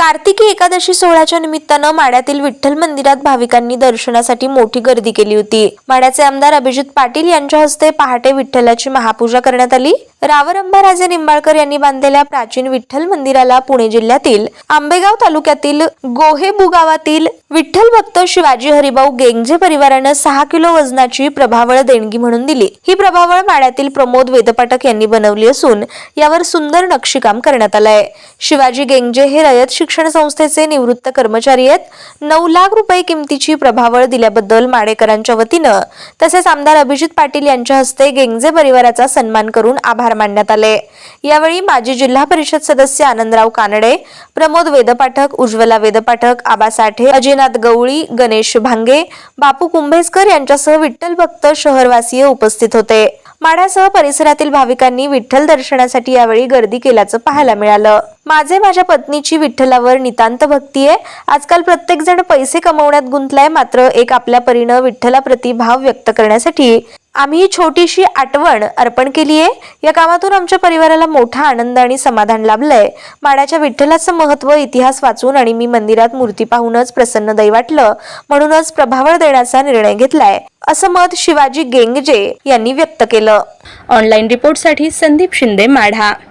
कार्तिकी एकादशी सोहळ्याच्या निमित्तानं माड्यातील विठ्ठल मंदिरात भाविकांनी दर्शनासाठी मोठी गर्दी केली होती. माड्याचे आमदार अभिजित पाटील यांच्या हस्ते पहाटे विठ्ठलाची महापूजा करण्यात आली. रावरंबा राजे निंबाळकर यांनी बांधलेल्या प्राचीन विठ्ठल मंदिराला पुणे जिल्ह्यातील आंबेगाव तालुक्यातील गोहेबु गावातील विठ्ठल भक्त शिवाजी हरिभाऊ गेंगजे परिवारानं सहा किलो वजनाची प्रभावळ देणगी म्हणून दिली. ही प्रभावळ माड्यातील प्रमोद वेदपाठक यांनी बनवली असून यावर सुंदर नक्षीकाम करण्यात आलंय शिवाजी गेंगजे हे रयत शिक्षण संस्थेचे निवृत्त कर्मचारी आहेत. नऊ लाख रुपये किमतीची प्रभावळ दिल्याबद्दल माडेकरांच्या वतीनं तसेच आमदार अभिजित पाटील यांच्या हस्ते गेंगजे परिवाराचा सन्मान करून आभार मानण्यात आले. यावेळी माजी जिल्हा परिषद सदस्य आनंदराव कानडे प्रमोद वेदपाठक उज्ज्वला वेदपाठक आबा साठे अजिनाथ गवळी गणेश भांगे बापू कुंभेसकर यांच्यासह विठ्ठल भक्त शहरवासीय उपस्थित होते. माढ्यासह परिसरातील भाविकांनी विठ्ठल दर्शनासाठी यावेळी गर्दी केल्याचं पाहायला मिळालं. माझे माझ्या पत्नीची विठ्ठलावर नितांत भक्ती आहे. आजकाल प्रत्येक जण पैसे कमवण्यात गुंतलाय मात्र एक आपल्या परीनं विठ्ठलाप्रती भाव व्यक्त करण्यासाठी आम्ही ही छोटीशी आठवण अर्पण केली आहे. या कामातून आमच्या परिवाराला मोठा आनंद आणि समाधान लाभलंय. माड्याच्या विठ्ठलाचं महत्त्व इतिहास वाचून आणि मी मंदिरात मूर्ती पाहूनच प्रसन्नदायी वाटलं म्हणूनच प्रभावळ देण्याचा निर्णय घेतलाय असं मत शिवाजी गेंगजे यांनी व्यक्त केलं. ऑनलाईन रिपोर्टसाठी संदीप शिंदे माढा.